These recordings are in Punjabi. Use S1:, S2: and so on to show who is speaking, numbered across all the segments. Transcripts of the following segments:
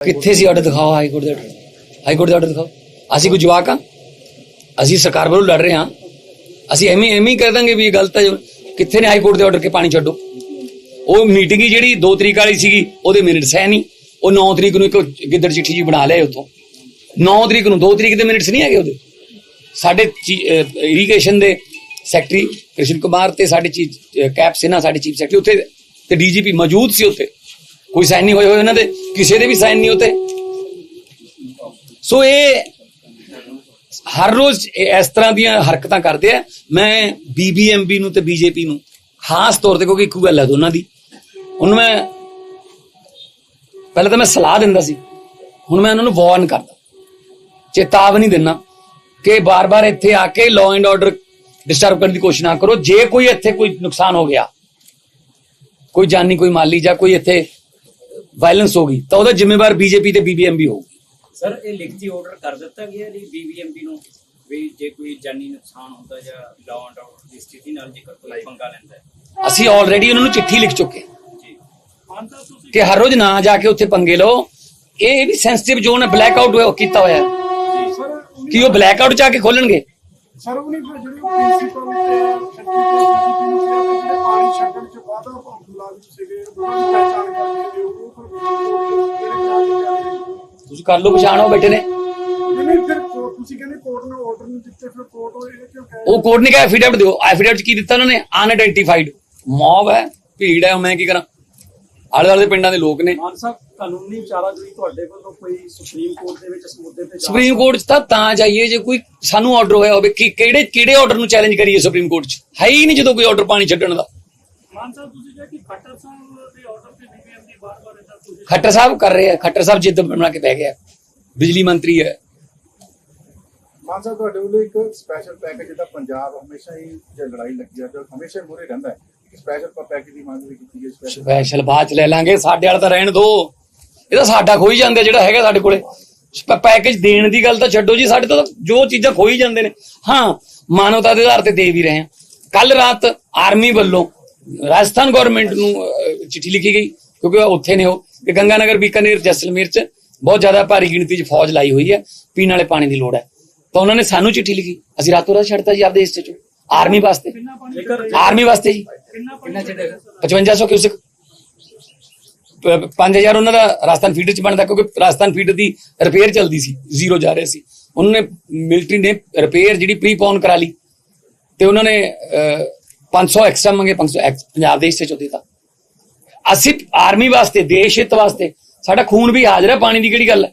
S1: ਕਿੱਥੇ ਸੀ ਆਰਡਰ ਦਿਖਾਓ ਹਾਈ ਕੋਰਟ ਦਾ ਆਰਡਰ ਹਾਈ ਕੋਰਟ ਦਾ ਆਰਡਰ ਦਿਖਾਓ। ਅਸੀਂ ਕੋਈ ਜਵਾਕ ਆ? ਅਸੀਂ ਸਰਕਾਰ ਵੱਲੋਂ ਲੜ ਰਹੇ ਹਾਂ ਅਸੀਂ ਐਵੇਂ ਐਵੇਂ ਕਹਿ ਦਾਂਗੇ ਵੀ ਇਹ ਗਲਤ ਹੈ ਕਿੱਥੇ ਨੇ ਹਾਈ ਕੋਰਟ ਦੇ ਆਰਡਰ ਕੇ ਪਾਣੀ ਛੱਡੋ? ਉਹ ਮੀਟਿੰਗ ਹੀ ਜਿਹੜੀ 2 ਤਰੀਕ ਵਾਲੀ ਸੀਗੀ, ਉਹਦੇ ਮਿੰਟਸ ਹੈ ਨਹੀਂ। ਉਹ 9 ਤਰੀਕ ਨੂੰ ਇੱਕ ਗਿੱਦੜ ਚਿੱਠੀ ਜੀ ਬਣਾ ਲਿਆ ਉਤੋਂ 9 ਤਰੀਕ ਨੂੰ 2 ਤਰੀਕ ਦੇ ਮਿੰਟਸ ਨਹੀਂ ਹੈਗੇ ਉਹਦੇ। ਸਾਡੇ ਇਰੀਗੇਸ਼ਨ ਦੇ ਸੈਕਟਰੀ ਕ੍ਰਿਸ਼ਨ ਕੁਮਾਰ ਤੇ ਸਾਡੇ ਚੀਫ ਕੈਪ ਸਿਨਾ ਸਾਡੇ ਚੀਫ ਸੈਕਟਰੀ ਉੱਥੇ ਤੇ ਡੀਜੀਪੀ ਮੌਜੂਦ ਸੀ ਉੱਥੇ। ਕੋਈ ਸਾਈਨ ਨਹੀਂ ਹੋਏ ਹੋਏ ਉਹਨਾਂ ਦੇ? ਕਿਸੇ ਦੇ ਵੀ ਸਾਈਨ ਨਹੀਂ ਉੱਤੇ ਸੋ ਇਹ ਹਰ ਰੋਜ਼ ਇਸ ਤਰ੍ਹਾਂ ਦੀਆਂ ਹਰਕਤਾਂ ਕਰਦੇ ਆ। ਮੈਂ ਬੀਬੀਐਮਬੀ ਨੂੰ ਤੇ ਬੀਜੇਪੀ ਨੂੰ ਖਾਸ ਤੌਰ ਤੇ ਕਿਉਂਕਿ ਇੱਕੋ ਗੱਲ ਹੈ ਦੋਨਾਂ ਦੀ। ਹੁਣ ਮੈਂ ਪਹਿਲਾਂ ਤਾਂ ਮੈਂ ਸਲਾਹ ਦਿੰਦਾ ਸੀ। ਹੁਣ ਮੈਂ ਉਹਨਾਂ ਨੂੰ ਵਾਰਨ ਕਰਦਾ। ਚੇਤਾਵਨੀ ਦਿੰਦਾ ਕਿ ਬਾਰ-ਬਾਰ ਇੱਥੇ ਆ ਕੇ ਲਾਅ ਐਂਡ ਆਰਡਰ ਡਿਸਟਰਬ ਕਰਨ ਦੀ ਕੋਸ਼ਿਸ਼ ਨਾ ਕਰੋ। ਜੇ ਕੋਈ ਇੱਥੇ ਕੋਈ ਨੁਕਸਾਨ ਹੋ ਗਿਆ, ਕੋਈ ਜਾਨੀ, ਕੋਈ ਮਾਲੀ ਜਾਂ ਕੋਈ ਇੱਥੇ ਵਾਇਲੈਂਸ ਹੋ ਗਈ ਤਾਂ ਉਹਦਾ ਜ਼ਿੰਮੇਵਾਰ ਬੀਜੇਪੀ ਤੇ ਬੀਬੀਐਮਬੀ ਹੋਊਗੀ।
S2: ਸਰ ਇਹ ਲਿਖਤੀ ਆਰਡਰ ਕਰ ਦਿੱਤਾ ਗਿਆ ਜੀ ਬੀਬੀਐਮਪੀ ਨੂੰ? ਵੀ ਜੇ ਕੋਈ ਜਾਨੀ ਨੁਕਸਾਨ ਹੁੰਦਾ ਜਾਂ ਲਾਅ ਐਂਡ ਆਰਡਰ ਦੀ ਸਥਿਤੀ ਨਾਲ ਜੇਕਰ ਕੋਈ ਪੰਗਾ ਲੈਂਦਾ ਹੈ।
S1: ਅਸੀਂ ਆਲਰੇਡੀ ਉਹਨਾਂ ਨੂੰ ਚਿੱਠੀ ਲਿਖ ਚੁੱਕੇ
S2: ਜੀ।
S1: ਕਿ ਹਰ ਰੋਜ਼ ਨਾ ਜਾ ਕੇ ਉੱਥੇ ਪੰਗੇ ਲਓ। ਇਹ ਵੀ ਸੈਂਸਿਟਿਵ ਜ਼ੋਨ ਹੈ ਬਲੈਕ ਆਊਟ ਕੀਤਾ ਹੋਇਆ। ਹੈ ਕਿ ਉਹ ਬਲੈਕ ਆਊਟ ਚ ਆ ਕੇ ਖੋਲਣਗੇ।
S3: ਸਰ ਉਹ ਨਹੀਂ ਜਿਹੜੇ ਪ੍ਰਿੰਸੀਪਲ ਤੇ ਸੈਕਟਰੀ ਨੂੰ ਜਿਹੜੇ ਪਾਣੀ ਛੱਡਣ ਚ ਵਾਧਾ ਮੁਲਾਜ਼ਮ ਸੀਗੇ ਪਹਿਚਾਣ ਕਰਕੇ ਉਹ
S1: ਤੁਸੀਂ ਕਰ ਲਓ ਪਛਾਣ ਉਹ ਬੈਠੇ ਨੇ।
S3: ਨਹੀਂ ਨਹੀਂ ਫਿਰ ਕੋਰਟ ਤੁਸੀਂ ਕਹਿੰਦੇ ਕੋਰਟ ਨੇ ਆਰਡਰ ਨਹੀਂ ਦਿੱਤੇ ਫਿਰ ਕੋਰਟ ਉਹ ਇਹ ਕਿਉਂ ਕਹਿ
S1: ਉਹ ਕੋਰਟ ਨੇ ਕਿਹਾ ਐਫੀਡੈਵਿਟ ਦਿਓ। ਐਫੀਡੈਵਿਟ ਕੀ ਦਿੱਤਾ ਉਹਨਾਂ ਨੇ? ਅਨਆਇਡੈਂਟੀਫਾਈਡ ਮੌਬ ਹੈ ਭੀੜ ਹੈ ਮੈਂ ਕੀ ਕਰਾਂ? ਆਲੇ ਦੁਆਲੇ ਦੇ ਪਿੰਡਾਂ ਦੇ ਲੋਕ ਨੇ।
S4: ਮਾਨ ਸਾਹਿਬ ਕਾਨੂੰਨੀ ਚਾਰਾਜੋਈ ਤੁਹਾਡੇ ਵੱਲੋਂ ਕੋਈ ਸੁਪਰੀਮ ਕੋਰਟ ਦੇ ਵਿੱਚ ਇਸ ਮੁੱਦੇ ਤੇ
S1: ਸੁਪਰੀਮ ਕੋਰਟ ਚ ਤਾਂ ਤਾਂ ਜਾਈਏ ਜੇ ਕੋਈ ਸਾਨੂੰ ਆਰਡਰ ਹੋਇਆ ਹੋਵੇ ਕਿ ਕਿਹੜੇ ਕਿਹੜੇ ਆਰਡਰ ਨੂੰ ਚੈਲੰਜ ਕਰੀਏ ਸੁਪਰੀਮ ਕੋਰਟ ਚ? ਹੈ ਹੀ ਨਹੀਂ ਜਦੋਂ ਕੋਈ ਆਰਡਰ ਪਾਣੀ ਛੱਡਣ ਦਾ।
S4: ਮਾਨ ਸਾਹਿਬ ਤੁਸੀਂ ਕਿਹਾ ਕਿ ਖੱਟਰ ਸਾਹਿਬ ਦੇ ਆਰਡਰ ਤੇ ਬੀਬੀਐਮ ਦੀ ਬਾਰ-ਬਾਰ ਇਹਦਾ ਤੁਸੀਂ
S1: ਖੱਟਰ ਸਾਹਿਬ ਕਰ ਰਹੇ ਆ ਖੱਟਰ ਸਾਹਿਬ ਜਿੱਦ ਬਣਾ ਕੇ ਬਹਿ ਗਿਆ। ਬਿਜਲੀ ਮੰਤਰੀ ਹੈ।
S5: ਮਾਨ ਸਾਹਿਬ ਤੁਹਾਡੇ ਵੱਲੋਂ ਇੱਕ ਸਪੈਸ਼ਲ ਪੈਕੇਜ ਦਾ ਪੰਜਾਬ ਹਮੇਸ਼ਾ ਹੀ ਜੇ ਲੜਾਈ ਲੱਗੀ ਆ ਤੇ ਹਮੇਸ਼ਾ ਮੂਰੇ ਰਹਿੰਦਾ ਹੈ। ਸਪੈਸ਼ਲ ਪੈਕੇਜ ਦੀ ਮੰਗ ਵੀ ਕੀਤੀ ਗਈ ਸਪੈਸ਼ਲ
S1: ਸਪੈਸ਼ਲ ਬਾਅਦ ਚ ਲੈ ਲਾਂਗੇ ਸਾਡੇ ਵਾਲਾ ਤਾਂ ਰਹਿਣ ਦੋ। ਇਹ ਤਾਂ ਸਾਡਾ ਖੋਈ ਜਾਂਦੇ ਜਿਹੜਾ ਹੈਗਾ ਸਾਡੇ ਕੋਲੇ। ਪੈਕੇਜ ਦੇਣ ਦੀ ਗੱਲ ਤਾਂ ਛੱਡੋ ਜੀ ਸਾਡੇ ਤੋਂ ਜੋ ਚੀਜ਼ਾਂ ਖੋਈ ਜਾਂਦੇ ਨੇ। ਹਾਂ ਮਾਨਵਤਾ ਦੇ ਆਧਾਰ ਤੇ ਦੇ ਵੀ ਰਹੇ ਹਾਂ। ਕੱਲ ਰਾਤ ਆਰਮੀ ਵੱਲੋਂ ਰਾਜਸਥਾਨ ਗਵਰਨਮੈਂਟ ਨੂੰ ਚਿੱਠੀ ਲਿਖੀ ਗਈ ਕਿਉਂਕਿ ਉਹ ਉੱਥੇ ਨੇ ਉਹ। ਕਿ ਗੰਗਾਨਗਰ ਬੀਕਾਨੇਰ ਜੈਸਲਮੇਰ ਚ ਬਹੁਤ ਜ਼ਿਆਦਾ ਭਾਰੀ ਗਿਣਤੀ ਚ ਫੌਜ ਲਾਈ ਹੋਈ ਹੈ ਪੀਣ ਵਾਲੇ ਪਾਣੀ ਦੀ ਲੋੜ ਹੈ। ਤਾਂ ਉਹਨਾਂ ਨੇ ਸਾਨੂੰ ਚਿੱਠੀ ਲਿਖੀ। ਅਸੀਂ ਰਾਤੋਂ ਰਾਤ ਛੱਡਤਾ ਜੀ ਆਪਦੇ ਹਿੱਸੇ ਚੋਂ। ਆਰਮੀ ਵਾਸਤੇ। ਆਰਮੀ ਵਾਸਤੇ ਜੀ।
S4: ਕਿੰਨਾ ਪਾਣੀ
S2: ਕਿੰਨਾ ਛੱਡੇਗਾ
S1: 5500 ਕਿਊਸਕ। 5000 ਉਹਨਾਂ ਦਾ ਰਾਜਸਥਾਨ ਫੀਡਰ ਚ ਬਣਦਾ ਕਿਉਂਕਿ ਰਾਜਸਥਾਨ ਫੀਡਰ ਦੀ ਰਿਪੇਅਰ ਚੱਲਦੀ ਸੀ ਜ਼ੀਰੋ ਜਾ ਰਿਹਾ ਸੀ। ਉਹਨਾਂ ਨੇ ਮਿਲਟਰੀ ਨੇ ਰਿਪੇਅਰ ਜਿਹੜੀ ਪ੍ਰੀਪੋਨ ਕਰਾ ਲਈ ਤੇ ਉਹਨਾਂ ਨੇ ਅਹ, 500 ਐਕਸਟਰਾ ਮੰਗੇ 500 ਐਕਸ- ਪੰਜਾਬ ਦੇ ਹਿੱਸੇ ਚੋਂ ਦਿੱਤਾ ਅਸੀਂ ਆਰਮੀ ਵਾਸਤੇ ਦੇਸ਼ ਹਿੱਤ ਵਾਸਤੇ ਸਾਡਾ ਖੂਨ ਵੀ ਹਾਜ਼ਰ ਹੈ ਪਾਣੀ ਦੀ ਕਿਹੜੀ ਗੱਲ ਹੈ?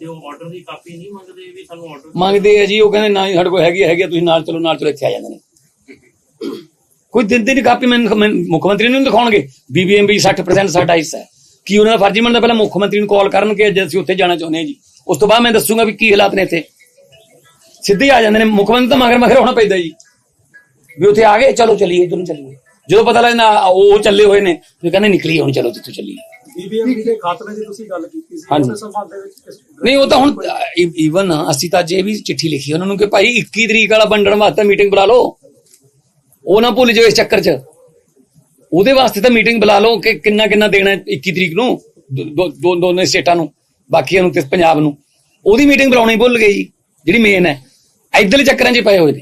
S6: ਤੇ ਉਹ ਆਰਡਰ ਦੀ ਕਾਪੀ ਨਹੀਂ ਮੰਗਦੇ ਵੀ ਸਾਨੂੰ ਆਰਡਰ
S1: ਮੰਗਦੇ ਆ ਜੀ ਉਹ ਕਹਿੰਦੇ ਨਾ ਜੀ ਸਾਡੇ ਕੋਲ ਹੈਗੀ ਹੈਗੀ ਆ, ਤੁਸੀਂ ਨਾਲ ਚਲੋ ਨਾਲ ਚਲੋ ਇੱਥੇ ਆ ਜਾਂਦੇ ਨੇ। ਕੋਈ ਦਿੰਦੇ ਨਹੀਂ ਕਾਪੀ ਮੈਨੂੰ ਮੈਨੂੰ ਮੁੱਖ ਮੰਤਰੀ ਨੂੰ ਦਿਖਾਉਣਗੇ? ਬੀਬੀਐਮਬੀ 60% ਸਾਡਾ ਹਿੱਸਾ ਹੈ। ਕੀ ਉਹਨਾਂ ਦਾ ਫਰਜ਼ੀ ਬਣਦਾ ਪਹਿਲਾਂ ਮੁੱਖ ਮੰਤਰੀ ਨੂੰ ਕਾਲ ਕਰਨ ਕਿ ਅੱਜ ਅਸੀਂ ਉੱਥੇ ਜਾਣਾ ਚਾਹੁੰਦੇ ਹਾਂ ਜੀ। ਉਸ ਤੋਂ ਬਾਅਦ ਮੈਂ ਦੱਸੂਗਾ ਵੀ ਕੀ ਹਾਲਾਤ ਨੇ ਇੱਥੇ। ਸਿੱਧੇ ਹੀ ਆ ਜਾਂਦੇ ਨੇ ਮੁੱਖ ਮੰਤਰੀ ਤਾਂ ਮਗਰ ਮਗਰ ਹੋਣਾ ਪੈਂਦਾ ਜੀ। ਵੀ ਉੱਥੇ ਆ ਗਏ ਚਲੋ ਚੱਲੀਏ ਇਧਰ ਨੂੰ ਚੱਲੀਏ। ਜਦੋਂ ਪਤਾ ਲੱਗਦਾ ਉਹ ਚੱਲੇ ਹੋਏ ਨੇ ਵੀ ਕਹਿੰਦੇ ਨਿਕਲੀਏ ਹੁਣ ਚਲੋ ਜਿੱਥੋਂ ਚੱਲੀਏ।
S4: ਬੀਬੀਐਮ ਦੇ ਖਾਤਮੇ ਦੀ ਤੁਸੀਂ ਗੱਲ ਕੀਤੀ ਸੀ
S1: ਹਾਂਜੀ।
S4: ਉਹਦੇ ਸੰਬੰਧ ਦੇ ਵਿੱਚ ਕਿਸ
S1: ਨਹੀਂ ਉਹ ਤਾਂ ਹੁਣ ਈਵਨ ਅਸੀਂ ਤਾਂ ਜੇ ਵੀ ਚਿੱਠੀ ਲਿਖੀ ਉਹਨਾਂ ਨੂੰ ਕਿ ਭਾਈ 21 ਤਰੀਕ ਵਾਲਾ ਵੰਡਣ ਵਾਸਤੇ ਮੀਟਿੰਗ ਬੁਲਾ ਲਓ। ਉਹ ਨਾ ਭੁੱਲ ਜਾਓ ਇਸ ਚੱਕਰ 'ਚ। ਉਹਦੇ ਵਾਸਤੇ ਤਾਂ ਮੀਟਿੰਗ ਬੁਲਾ ਲਓ ਕਿ ਕਿੰਨਾ ਕਿੰਨਾ ਦੇਣਾ ਹੈ 21 ਤਰੀਕ ਨੂੰ ਦੋ- ਦੋ ਦੋ- ਦੋਨੇ ਸਟੇਟਾਂ ਨੂੰ ਬਾਕੀਆਂ ਨੂੰ ਤੇ ਪੰਜਾਬ ਨੂੰ। ਉਹਦੀ ਮੀਟਿੰਗ ਬੁਲਾਉਣੀ ਭੁੱਲ ਗਏ ਜੀ ਜਿਹੜੀ ਮੇਨ ਹੈ। ਇੱਧਰਲੇ ਚੱਕਰਾਂ 'ਚ ਪਏ ਹੋਏ ਨੇ।